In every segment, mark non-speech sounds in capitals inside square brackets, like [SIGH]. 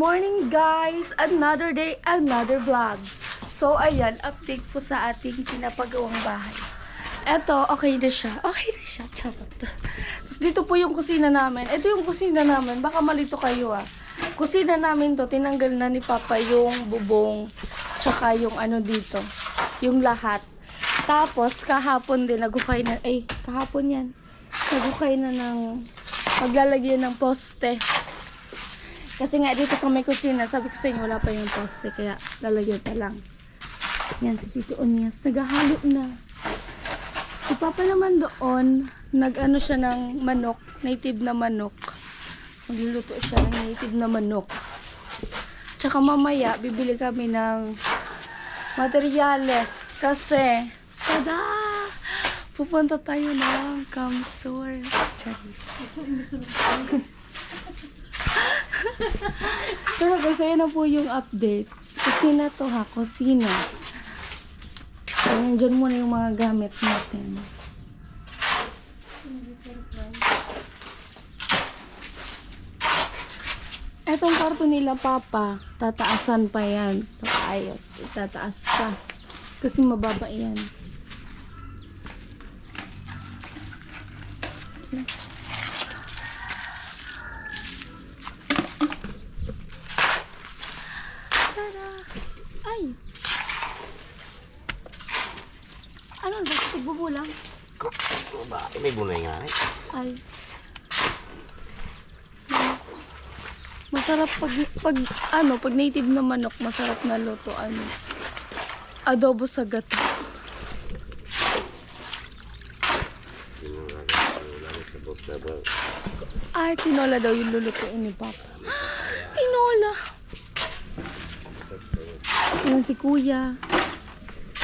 morning guys! Another day, another vlog. So ayan, update po sa ating pinapagawang bahay. Eto, okay na siya. Okay na siya, charot. Tapos dito po yung kusina namin. Ito yung kusina namin. Baka malito kayo ah. Kusina namin to, tinanggal na ni Papa yung bubong. Tsaka yung ano dito. Yung lahat. Tapos, kahapon din, nagukay na, ay, kahapon yan. Nagukay na ng, maglalagyan ng poste. Kasi nga dito sa may kusina, sabi ko sa inyo, wala pa yung poste, kaya lalagyan pa lang. Yan si Tito Onyas, naghahalo na. Si Papa naman doon, nag-ano siya ng manok, native na manok. Magluluto siya ng native na manok. Tsaka mamaya, bibili kami ng materyales kasi, tada! Pupunta tayo ng Kamsur. Charis. [LAUGHS] Pero guys, ayan na po yung update. Kusina to ha, kusina. So, nandyan muna yung mga gamit natin. Etong kwarto nila, Papa, tataasan pa yan. Ayos, itataas pa. Kasi mababa yan. Tada! Ay! Ano ba? Sigbubulang? Ano ba? Eh, may bunay nga eh. Ay. Masarap pag, pag, ano, pag native na manok, masarap na luto, ano, adobo sa ba? Ay, tinola daw yung lulutuin ni Papa. [GASPS] Tinola! Yan si Kuya.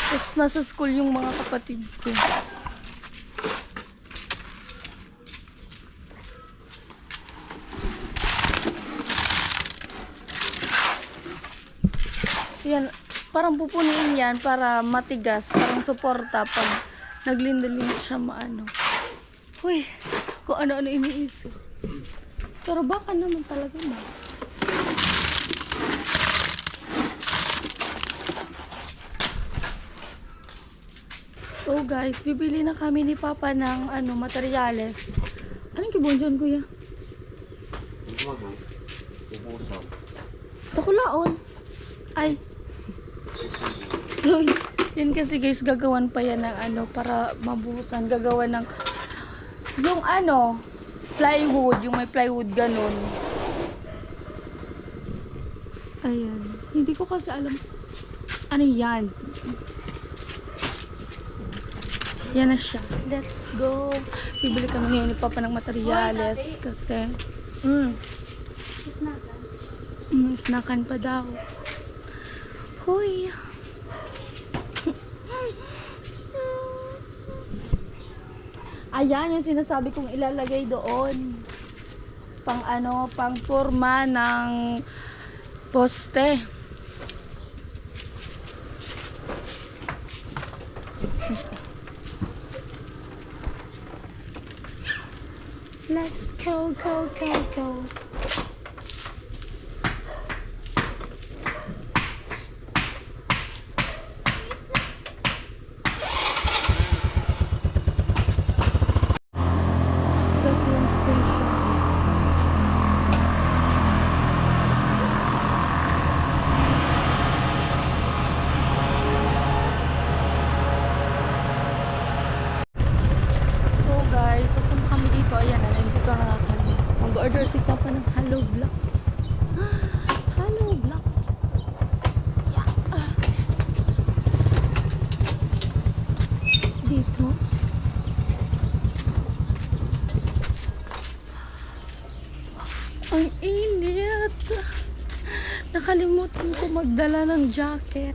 Tapos nasa school yung mga kapatid ko. So yan, parang pupunin yan para matigas, parang suporta pag naglindo-lindo siya maano. Uy, kung ano-ano iniisip. Pero baka naman talaga ba? So guys, bibili na kami ni Papa ng ano, materyales. Anong kibon dyan, kuya? Takulaon. Ay. [LAUGHS] So, yun kasi guys, gagawan pa yan ng ano, para mabuhusan. Gagawan ng, yung ano, plywood, yung may plywood ganun. Ayan. Hindi ko kasi alam, ano yan. Yan na siya. Let's go. Bibili kami ngayon ni Papa ng materyales kasi, mm, mm, snackan pa daw. Hoy. Ayan yung sinasabi kong ilalagay doon. Pang ano, pang forma ng poste. Let's go, go, go, go. Magdala ng jacket.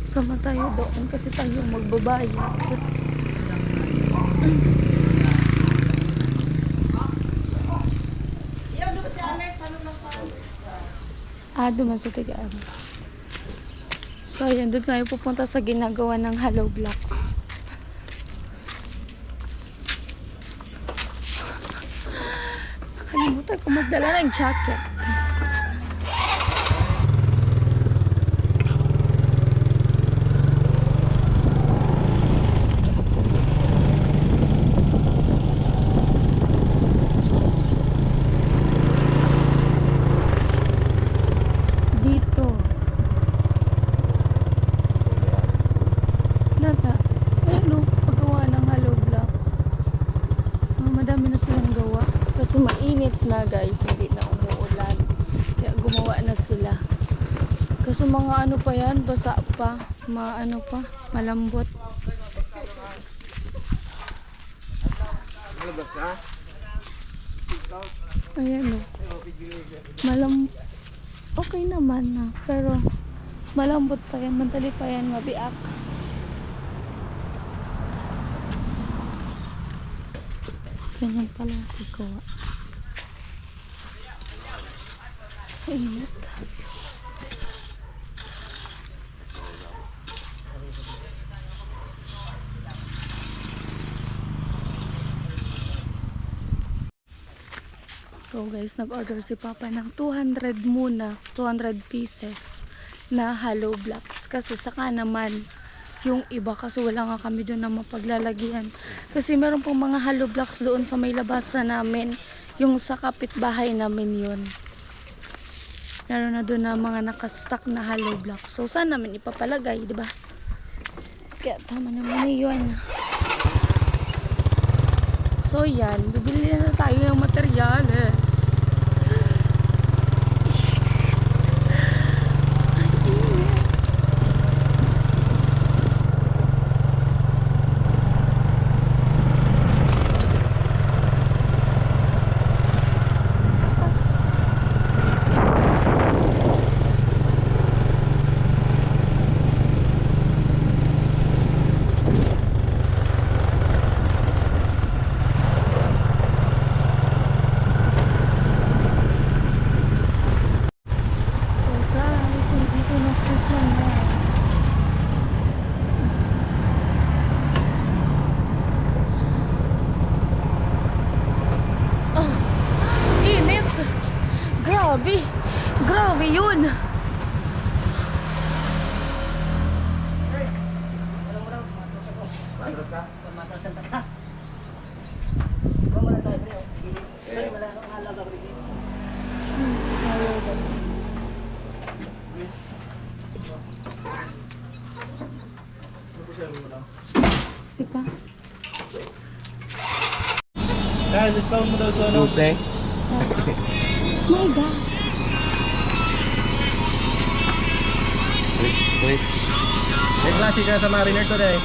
Sama tayo doon kasi tayo magbabayad. Ah, duman sa tigaan. So, ayan, doon tayo pupunta sa ginagawa ng Hello Blocks. Nagdala ng jacket. Dito. Nata. Ayan o, paggawa ng hollow blocks. Ah, madami na silang gawa. Kasi mainit na guys, hindi na umuulan. Kaya gumawa na sila. Kasi mga ano pa yan, basa pa. Mga ano pa, malambot. Ayan o. Malam... Okay naman na. Pero malambot pa yan. Madali pa yan mabiak. Ganyan pala gagawa. Init. So guys, nag-order si Papa ng 200 muna, 200 pieces na hollow blocks. Kasi saka naman yung iba kasi wala nga kami doon na mapaglalagyan. Kasi meron pong mga hollow blocks doon sa may labasan namin. Yung sa kapitbahay namin yun. Meron na doon na mga nakastock na hollow blocks. So saan namin ipapalagay, di ba? Kaya tama naman yun. So yan, bibili na tayo ng materyales. Ang init. So guys, nandito na po kami. Oh, init! Grabe! Grabe yun! Sipa. Dahil discount mo daw sa ano? Luse. Chris. May klase ka sa Mariners eh.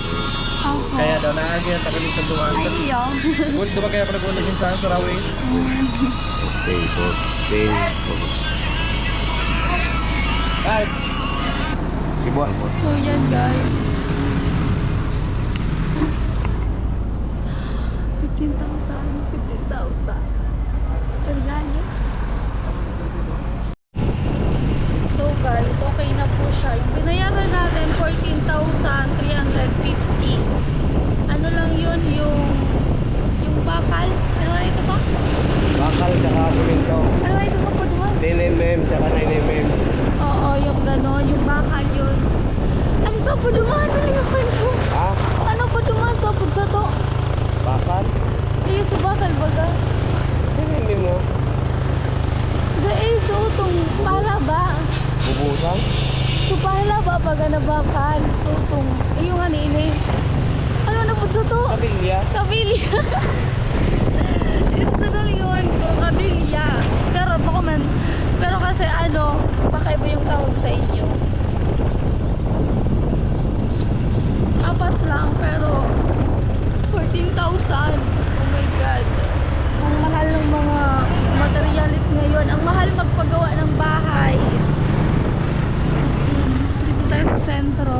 Ako. Kaya daw naagi ang tagalin sa duwan. Ayaw. Good ba kaya ako nag-ulag yun sa sa Raways? Okay, so, okay. Kahit Sibuan mo. So yan guys. 15,000. 15,000. Reales. So guys, okay na po siya. Yung binayaran natin 14,350. Ano lang yun yung yung bakal? Ano nga ito ba? Bakal tsaka semento. Ano nga ito ba po doon? 10mm tsaka 9mm. Oo, yung gano'n, yung bakal yun. Ano sa po dumaan talaga ko? Ha? Ano po dumaan sa po sa to? Bakal? Iya sa bakal baga. 10mm mo. Dahil so itong pala ba? Bubusan? So pala ba baga na bakal? So nga ni ini. Ano na po sa to? Kabilya. Kabilya. [LAUGHS] Ito na lingawan ko, kabilya. Pero baka man, pero kasi ano, baka iba yung tawag sa inyo. Apat lang, pero 14,000. Oh my God. Ang mahal ng mga materialis ngayon. Ang mahal magpagawa ng bahay. Mm, Dito tayo sa sentro.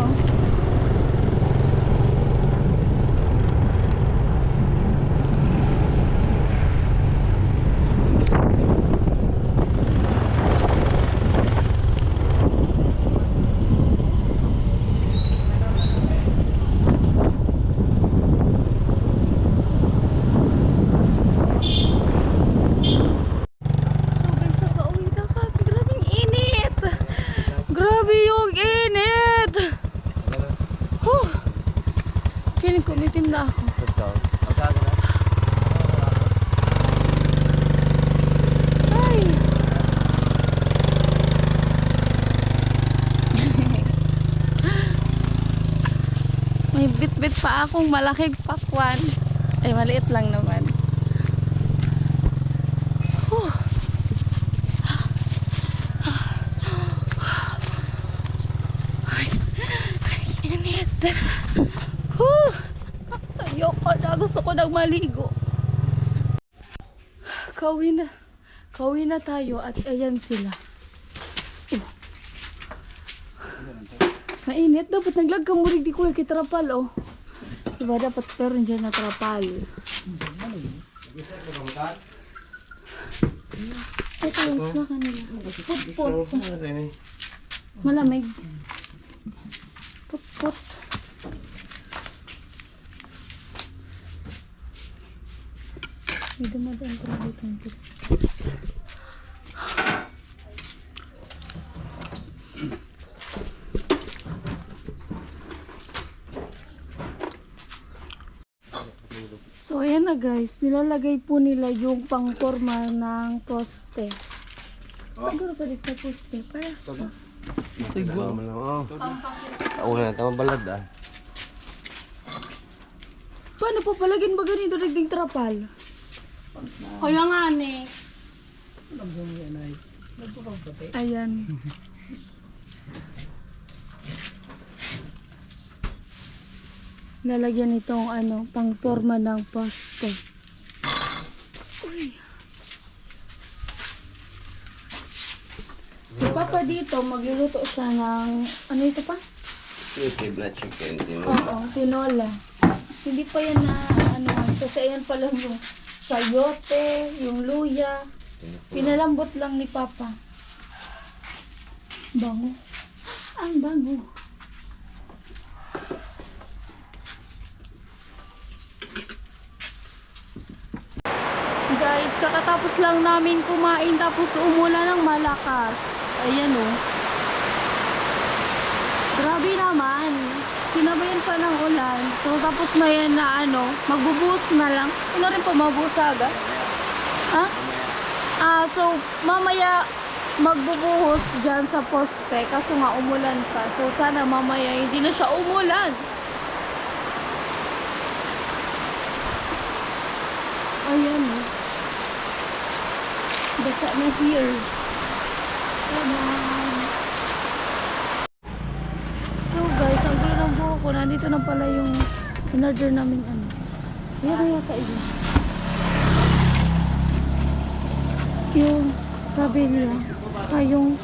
So Itim na ako. Ito. Ay! May bit-bit pa akong malaking pakwan. Ay, maliit lang naman. Ayoko na. Gusto ko nang maligo. Kauwi na. Kauwi na tayo at ayan sila. Mainit. Dapat naglag ka murig di ko kay trapal oh. Diba dapat pero dyan na trapal. Ito yung sa kanila. Put-put. Malamig. Put-put. May dumadaan ko na dito. So, ayan na guys. Nilalagay po nila yung pangporma ng poste. Siguro pa dito poste. Para sa... Ito yung oh. Ako na, tama balad ah. Paano po palagin ba ganito nagding trapal? Kaya nga ni. Ayan. Lalagyan itong ano, pang forma ng poste. Uy. Si Papa dito, magluluto siya ng, ano ito pa? Ito na chicken. Tino. Oo, tinola. Hindi pa yan na, ano, kasi ayan pa lang yung sayote, yung luya. Pinalambot lang ni Papa. Bango. Ang bango. Guys, kakatapos lang namin kumain tapos umulan ng malakas. Ayan oh. Grabe naman. Sinabayan pa ng ulan. So, tapos na yan na ano, magbubuhos na lang. Ano rin pa mabuhos agad? Ha? Ah, so, mamaya magbubuhos dyan sa poste. Kaso nga umulan pa. So, sana mamaya hindi na siya umulan. Ayan oh. Basa na here. Come on. So guys, ang gulo ng buhok ko. Nandito na pala yung in-order namin ano. Ayan na yata yun. Yung sabi niya. Ah, yung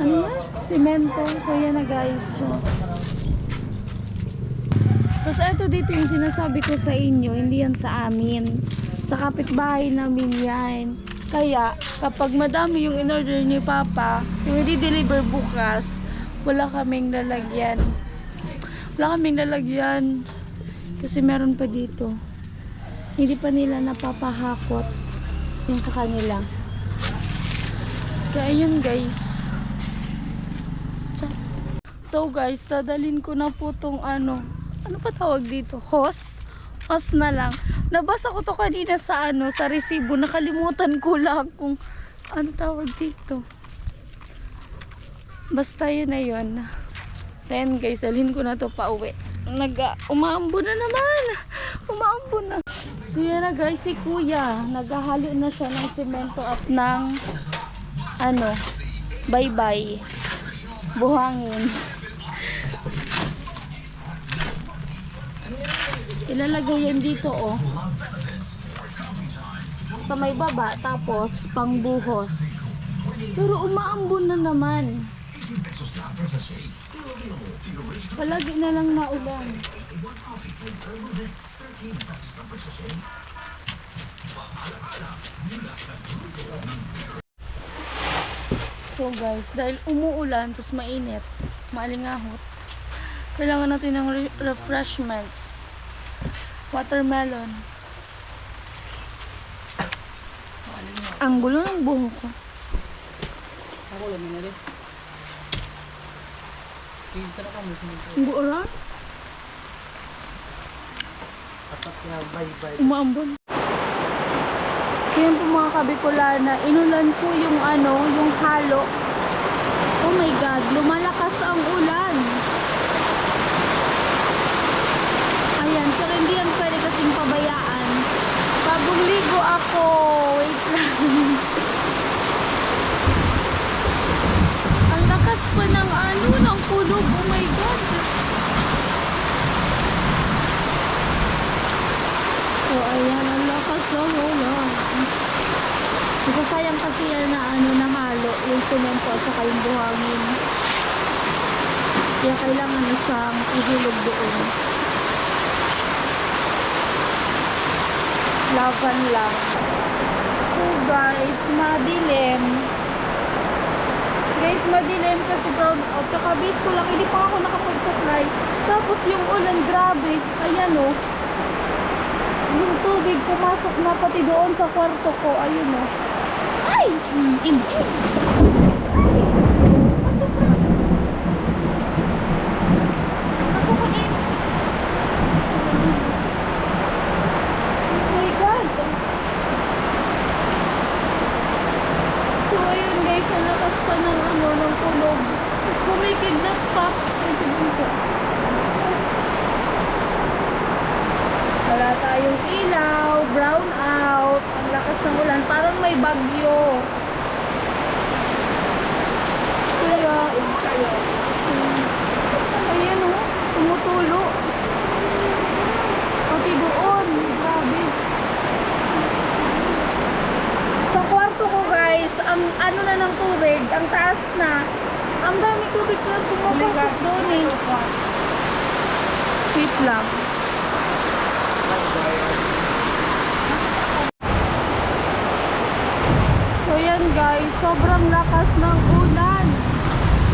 ano yan? Semento. So yan na guys. siya. Tapos ito dito yung sinasabi ko sa inyo. Hindi yan sa amin. Sa kapitbahay namin yan. Kaya kapag madami yung in-order ni Papa, yung i-deliver bukas, wala kaming lalagyan. Wala kaming lalagyan. Kasi meron pa dito. Hindi pa nila napapahakot yung sa kanila. Kaya yun guys. So guys, dadalin ko na po tong ano. Ano pa tawag dito? Hose? Hose na lang. Nabasa ko to kanina sa ano, sa resibo. Nakalimutan ko lang kung ano tawag dito. Basta yun na yun. So yan guys, dalhin ko na to pa uwi. Nag, umaambo na naman. [LAUGHS] Umaambo na. So yan na guys, si kuya. Naghahalo na siya ng semento at ng ano, bye-bye. Buhangin. Ilalagay yan dito oh. Sa may baba, tapos pangbuhos. Pero umaambon na naman. Palagi na lang na ulan. So guys, dahil umuulan, tapos mainit, maalingahot, kailangan natin ng re- refreshments. Watermelon. Ang gulo ng buhok ko. Ang gulo dapat nga bye-bye. Umaambon. Kaya po mga kabikulana, inulan po yung ano, yung halo. Oh my God, lumalakas ang ulan. Ayan, pero hindi yan pwede kasing pabayaan. Bagong ligo ako. Wait lang. ang lakas pa ng ano, ng kulog. Oh my God. So, ayan, ang lakas ng ulan. Masasayang kasi yan na ano na halo, yung semento at saka yung buhangin. Kaya kailangan na siyang ihulog doon. Laban lang. So guys, madilim. Guys, madilim kasi brown out. Kakabis ko lang, hindi pa ako nakapag-supply. Tapos yung ulan, grabe. Ayan oh. Yung tubig pumasok na pati doon sa kwarto ko. Ayun o. Ay! Mm, im, im. Ay! Ano ba? Ako ko im. Oh my God! So ayun guys, ang lakas pa ng ano, ng kulog. Tapos kumikidlat pa. Ay, si Bunso. Wala tayong ilaw, brown out, ang lakas ng ulan, parang may bagyo. Kaya, hmm, ayan o, tumutulo. Pati doon, grabe. Sa kwarto ko guys, ang ano na ng tubig, ang taas na. Ang dami tubig na pumapasok doon eh. Wait lang. So yan guys, sobrang lakas ng ulan.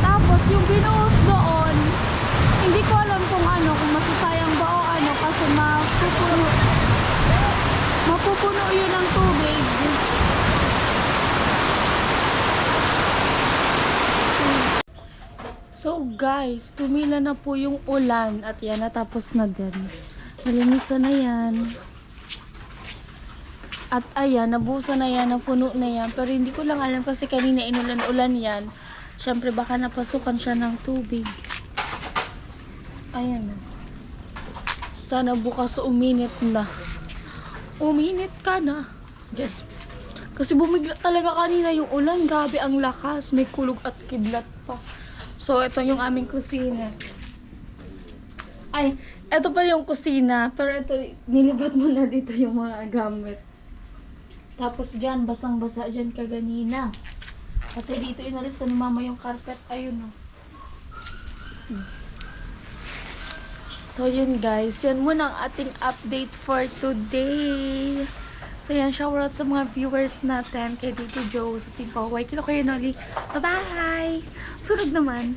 Tapos yung binuhos doon, hindi ko alam kung ano, kung masasayang ba o ano kasi mapupuno. Mapupuno yun ng tubig. So guys, tumila na po yung ulan at yan natapos na din. Nalinisan na yan. At ayan, nabusa na yan, napuno na yan. Pero hindi ko lang alam kasi kanina inulan-ulan yan. Siyempre baka napasukan siya ng tubig. Ayan. Sana bukas uminit na. Uminit ka na. Yes. Kasi bumigla talaga kanina yung ulan. Grabe ang lakas. May kulog at kidlat pa. So, ito yung aming kusina. Ay, ito pa yung kusina. Pero ito, nilibat mo na dito yung mga gamit. Tapos dyan, basang-basa dyan kaganina. Pati dito, inalis na ni mama yung carpet. Ayun o. So yun guys, yan muna ang ating update for today. So yan, shower out sa mga viewers natin kay Tito Joe sa Team Poway. Kilo kayo Noli. Bye-bye! Sunod naman.